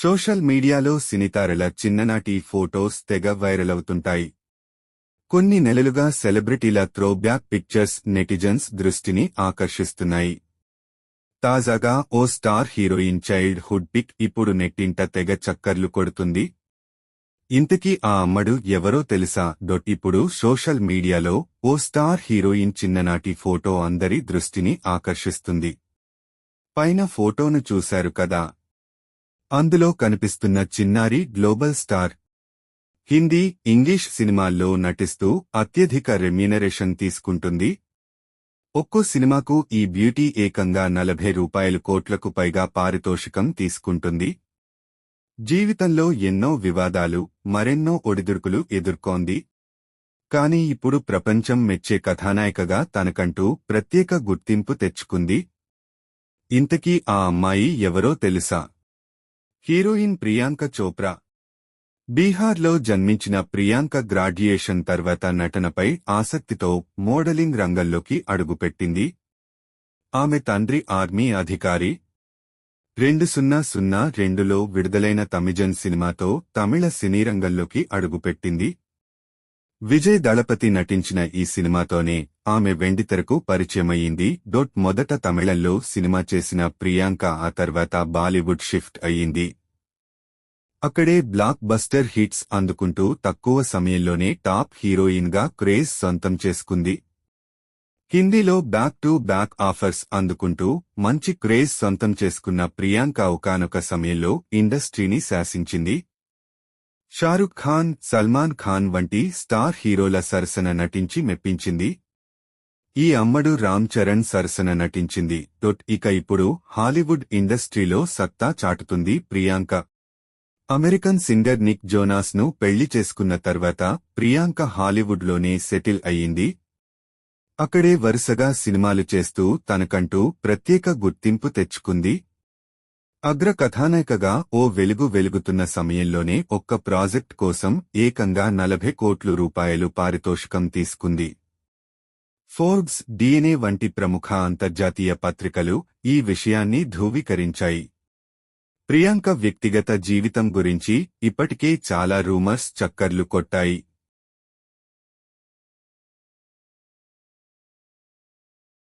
Social మీడియాలో సినితారల చిన్ననాటి photos తెగ వైరల్ అవుతుంటాయి కొన్ని నెలలుగా సెలబ్రిటీల త్రోబ్యాక్ పిక్చర్స్ నెటిజన్స్ దృష్టిని ఆకర్షిస్తున్నాయి. తాజాగా ఓ star heroine childhood pic ఇప్పుడు నెట్టింట తెగ చక్కర్లు కొడుతుంది. ఇంతకీ ఆ అమ్మడు ఎవరో తెలుసా? డొట్ ఇప్పుడు సోషల్ మీడియాలో ఓ స్టార్ హీరోయిన్ చిన్ననాటి ఫోటో అందరి దృష్టిని ఆకర్షిస్తుంది. పైన ఫోటోను చూశారు కదా? అందులో కనిపిస్తున్న చిన్నారి గ్లోబల్ స్టార్. హిందీ ఇంగ్లీష్ సినిమాల్లో నటిస్తూ అత్యధిక రెమ్యూనరేషన్ తీసుకుంటుంది. ఒక్కో సినిమాకు ఈ బ్యూటీ ఏకంగా నలభై రూపాయలు కోట్లకు పైగా పారితోషికం తీసుకుంటుంది. జీవితంలో ఎన్నో వివాదాలు మరెన్నో ఒడిదుడుకులు ఎదుర్కోంది. కాని ఇప్పుడు ప్రపంచం మెచ్చే కథానాయికగా తనకంటూ ప్రత్యేక గుర్తింపు తెచ్చుకుంది. ఇంతకీ ఆ అమ్మాయి ఎవరో తెలుసా? హీరోయిన్ ప్రియాంక చోప్రా. బీహార్లో జన్మించిన ప్రియాంక గ్రాడ్యుయేషన్ తర్వాత నటనపై ఆసక్తితో మోడలింగ్ రంగంలోకి అడుగుపెట్టింది. ఆమె తండ్రి ఆర్మీ అధికారి. రెండు సున్నా సున్నా రెండులో విడుదలైన తమిజన్ సినిమాతో తమిళ సినీ రంగంలోకి అడుగుపెట్టింది. విజయ్ దళపతి నటించిన ఈ సినిమాతోనే ఆమె వెండితెరకు పరిచయమయ్యింది. డొట్ మొదట తమిళంలో సినిమా చేసిన ప్రియాంక ఆ తర్వాత బాలీవుడ్ షిఫ్ట్ అయ్యింది. అక్కడే బ్లాక్ బస్టర్ హిట్స్ అందుకుంటూ తక్కువ సమయంలోనే టాప్ హీరోయిన్గా క్రేజ్ సొంతం చేసుకుంది. హిందీలో బ్యాక్ టు బ్యాక్ ఆఫర్స్ అందుకుంటూ మంచి క్రేజ్ సొంతం చేసుకున్న ప్రియాంక ఒకనొక సమయంలో ఇండస్ట్రీని శాసించింది. షారుఖ్ ఖాన్ సల్మాన్ ఖాన్ వంటి స్టార్ హీరోల సరసన నటించి మెప్పించింది. ఈ అమ్మడు రామ్ చరణ్ సరసన నటించింది. డొట్ ఇక ఇప్పుడు హాలీవుడ్ ఇండస్ట్రీలో సత్తా చాటుతుంది ప్రియాంక. అమెరికన్ సింగర్ నిక్ జోనాస్ను పెళ్ళి చేసుకున్న తర్వాత ప్రియాంక హాలీవుడ్లోనే సెటిల్ అయ్యింది. అక్కడే వరుసగా సినిమాలు చేస్తూ తనకంటూ ప్రత్యేక గుర్తింపు తెచ్చుకుంది. అగ్ర కథానాయికగా ఓ వెలుగు వెలుగుతున్న సమయంలోనే ఒక్క ప్రాజెక్ట్ కోసం ఏకంగా నలభై కోట్లు రూపాయలు పారితోషికం తీసుకుంది. ఫోర్బ్స్ డిఎన్ఏ వంటి ప్రముఖ అంతర్జాతీయ పత్రికలు ఈ విషయాన్ని ధృవీకరించాయి. ప్రియాంక వ్యక్తిగత జీవితం గురించి ఇప్పటికే చాలా రూమర్స్ చక్కర్లు కొట్టాయి.